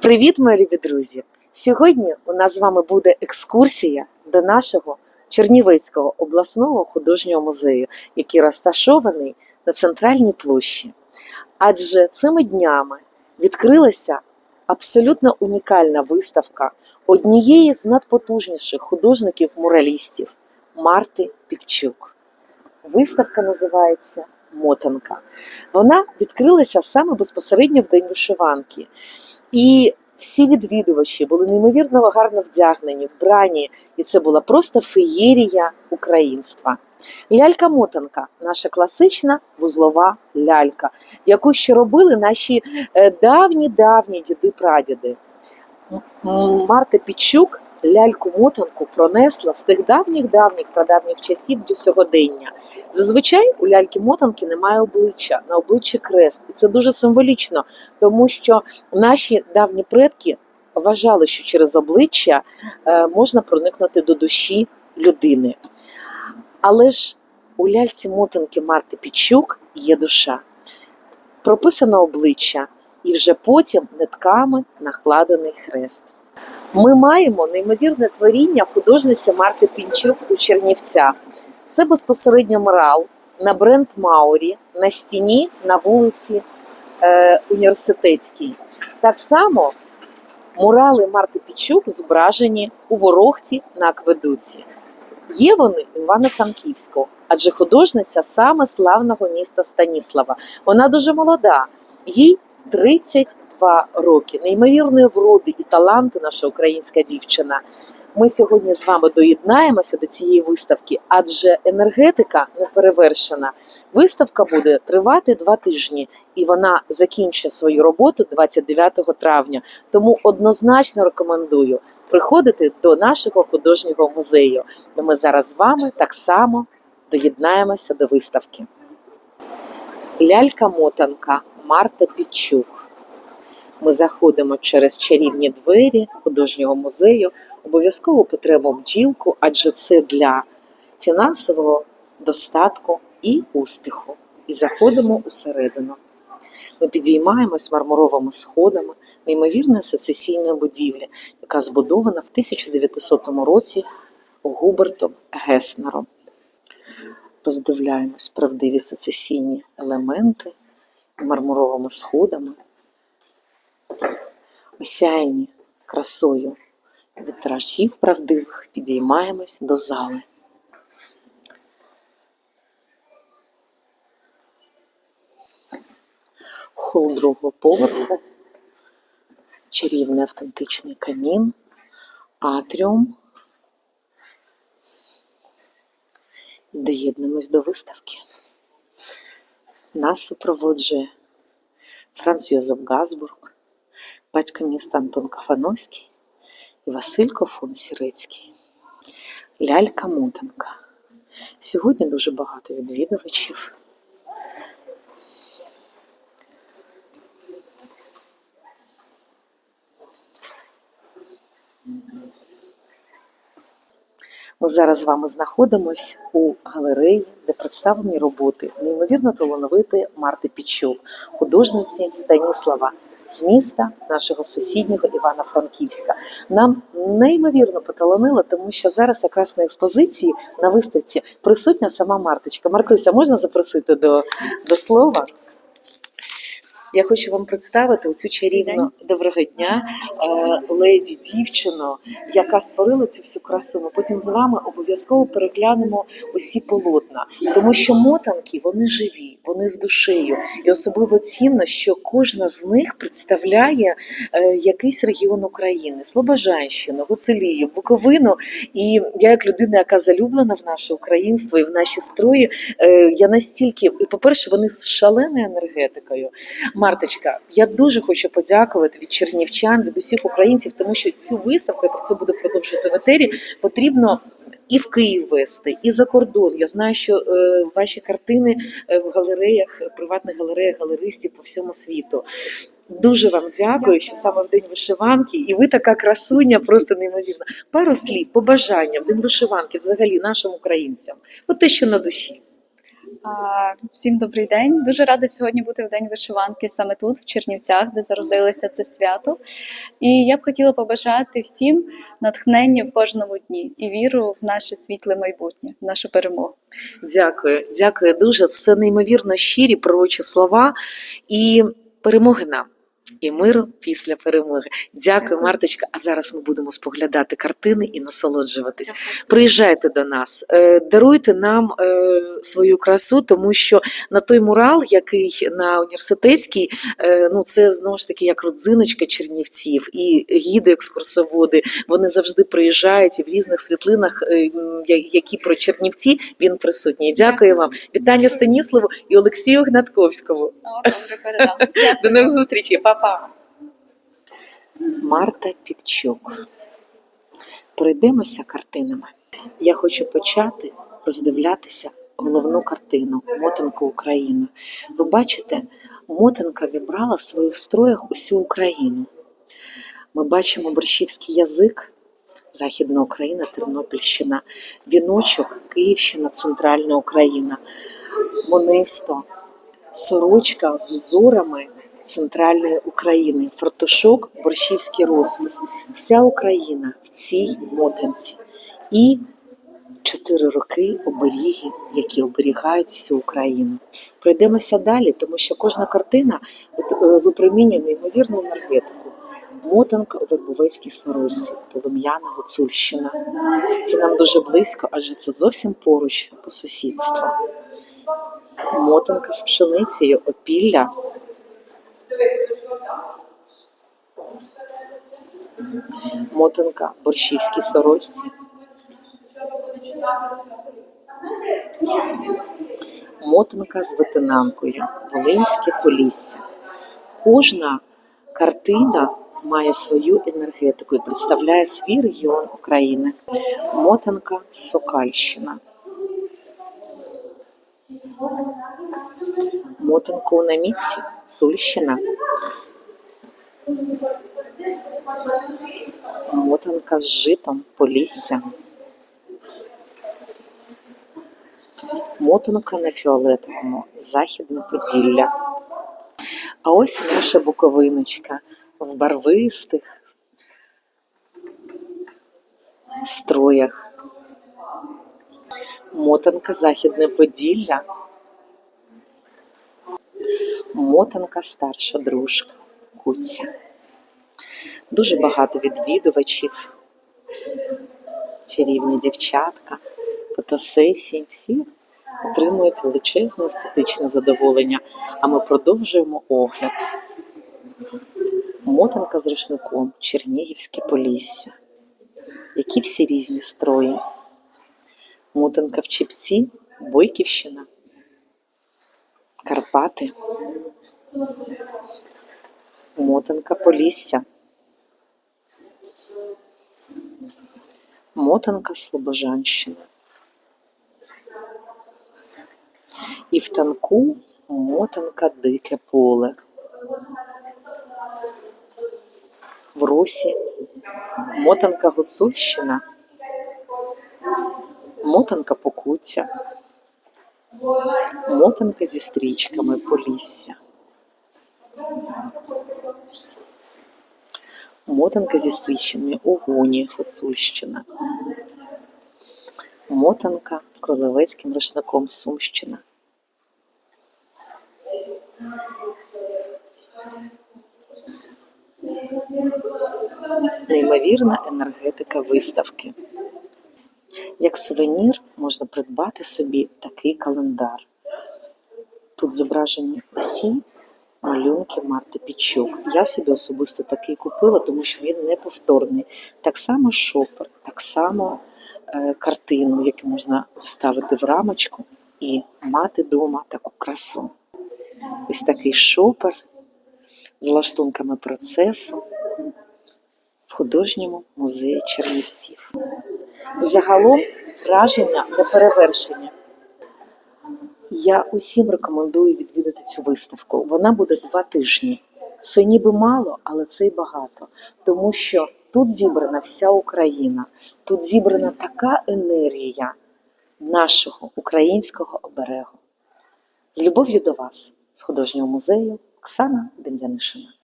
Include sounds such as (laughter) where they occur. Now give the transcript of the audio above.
Привіт, мої любі друзі! Сьогодні у нас з вами буде екскурсія до нашого Чернівецького обласного художнього музею, який розташований на центральній площі. Адже цими днями відкрилася абсолютно унікальна виставка однієї з надпотужніших художників-муралістів Марти Підчук. Виставка називається Мотанка. Вона відкрилася саме безпосередньо в день вишиванки. І всі відвідувачі були неймовірно гарно вдягнені, вбрані, і це була просто феєрія українства. Лялька-мотанка наша класична вузлова лялька, яку ще робили наші е, давні-давні діди-прадіди. Марта Підчук ляльку-мотанку пронесла з тих давніх-давніх прадавніх часів до сьогодення. Зазвичай у ляльки-мотанки немає обличчя, на обличчі крест. І це дуже символічно, тому що наші давні предки вважали, що через обличчя е, можна проникнути до душі людини. Але ж у ляльці мотанки Марти Підчук є душа, прописано обличчя, і вже потім нитками накладений хрест. Ми маємо неймовірне творіння художниці Марти Пінчук у Чернівцях. Це безпосередньо мурал на бренд Маурі на стіні на вулиці е, Університетській. Так само мурали Марти Пічук зображені у Ворохті на Акведуці. Є вони у Івано-Франківську, адже художниця саме славного міста Станіслава. Вона дуже молода, їй 32 роки. Неймовірної вроди і таланту наша українська дівчина. Ми сьогодні з вами доєднаємося до цієї виставки, адже енергетика не перевершена. Виставка буде тривати два тижні, і вона закінчить свою роботу 29 травня. Тому однозначно рекомендую приходити до нашого художнього музею. І ми зараз з вами так само доєднаємося до виставки. Лялька-мотанка Марта Підчук. Ми заходимо через чарівні двері художнього музею. Обов'язково потребуємо бджілку, адже це для фінансового достатку і успіху. І заходимо усередину. Ми підіймаємось мармуровими сходами неймовірної сецесійної будівлі, яка збудована в 1900 році Губертом Геснером. Роздивляємось правдиві сецесійні елементи мармуровими сходами, осяяні красою вітражів правдивих, підіймаємось до зали. Хол другого поверху, чарівний автентичний камін, атріум. Доєднуємось до виставки. Нас супроводжує Франц Йозеф Газбург, батько міста Антон Кафановський і Василько фон Сірецький. Лялька Мотанка. Сьогодні дуже багато відвідувачів. Ми зараз з вами знаходимось у галереї, де представлені роботи неймовірно талановитої Марти Підчук, художниці Станіслава з міста нашого сусіднього Івана-Франківська. Нам неймовірно поталанило, тому що зараз якраз на експозиції на виставці присутня сама Марточка. Мартуся, можна запросити до, до слова? Я хочу вам представити цю чарівну доброго дня е, леді дівчину, яка створила цю всю красу. Ми потім з вами обов'язково переглянемо усі полотна, тому що мотанки вони живі, вони з душею, і особливо цінно, що кожна з них представляє е, якийсь регіон України: Слобожанщину, Гуцулію, Буковину. І я, як людина, яка залюблена в наше українство і в наші строї, е, я настільки, і по-перше, вони з шаленою енергетикою. Марточка, я дуже хочу подякувати від чернівчан, від усіх українців, тому що цю виставку я про це буду продовжувати в етері. Потрібно і в Київ вести, і за кордон. Я знаю, що е, ваші картини е, в галереях, приватних галереях галеристів по всьому світу. Дуже вам дякую, що саме в день вишиванки, і ви така красуня, просто неймовірна. Пару слів, побажання в день вишиванки, взагалі нашим українцям. От те, що на душі. Всім добрий день. Дуже рада сьогодні бути в день вишиванки саме тут, в Чернівцях, де зародилося це свято. І я б хотіла побажати всім натхнення в кожному дні і віру в наше світле майбутнє, в нашу перемогу. Дякую, дякую дуже. Це неймовірно щирі пророчі слова і перемоги нам. І миру після перемоги. Дякую, Марточка. А зараз ми будемо споглядати картини і насолоджуватись. Приїжджайте до нас, е, даруйте нам е, свою красу, тому що на той мурал, який на університетській, е, ну це знову ж таки як родзиночка чернівців і гіди, екскурсоводи. Вони завжди приїжджають і в різних світлинах, які про Чернівці він присутній. Дякую вам. Вітання Станіславу і Олексію Гнатковському. О, добре. (laughs) До нових зустрічей, Па-па. Марта Підчук. Пройдемося картинами. Я хочу почати роздивлятися головну картину Мотанка Україна. Ви бачите, мотанка вібрала в своїх строях усю Україну. Ми бачимо борщівський язик, Західна Україна, Тернопільщина, віночок, Київщина, Центральна Україна, монисто, сорочка з узорами центральної України, фартушок, борщівський розпис. Вся Україна в цій мотанці. І чотири роки оберіги, які оберігають всю Україну. Пройдемося далі, тому що кожна картина е, випромінює неймовірну енергетику. Мотанка у Вербовецькій сорочці, полум'яна Гуцульщина. Це нам дуже близько, адже це зовсім поруч по сусідству. Мотанка з пшеницею, опілля. Мотанка в борщівській сорочці. Мотанка з ветенанкою, Волинське Полісся. Кожна картина має свою енергетику і представляє свій регіон України. Мотанка Сокальщина. Мотанка у наміці Сульщина. Мотанка з житом Полісся. Мотанка на фіолетовому Західне Поділля. А ось наша буковиночка в барвистих строях. Мотанка Західне Поділля. Мотанка старша дружка Куця. Дуже багато відвідувачів, чарівні дівчатка, фотосесії. Всі отримують величезне естетичне задоволення. А ми продовжуємо огляд. Мотанка з рушником, Чернігівське Полісся. Які всі різні строї. Мотанка в Чіпці, Бойківщина, Карпати. Мотанка Полісся. Мотанка Слобожанщина. І в танку мотанка Дике поле. В Русі мотанка Гуцульщина. Мотанка Покуття. Мотанка зі стрічками Полісся. Мотанка зі стрічками Огоні Гуцульщина. Мотанка кролевецьким рушником Сумщина. Неймовірна енергетика виставки. Як сувенір можна придбати собі такий календар. Тут зображені усі малюнки Марти Пічук. Я собі особисто такий купила, тому що він неповторний. Так само шопер, так само е, картину, яку можна заставити в рамочку і мати вдома таку красу. Ось такий шопер з лаштунками процесу в художньому музеї Чернівців. Загалом враження неперевершені. Я усім рекомендую відвідати цю виставку. Вона буде два тижні. Це ніби мало, але це й багато, тому що тут зібрана вся Україна, тут зібрана така енергія нашого українського оберегу. З любов'ю до вас, з художнього музею Оксана Дем'янишина.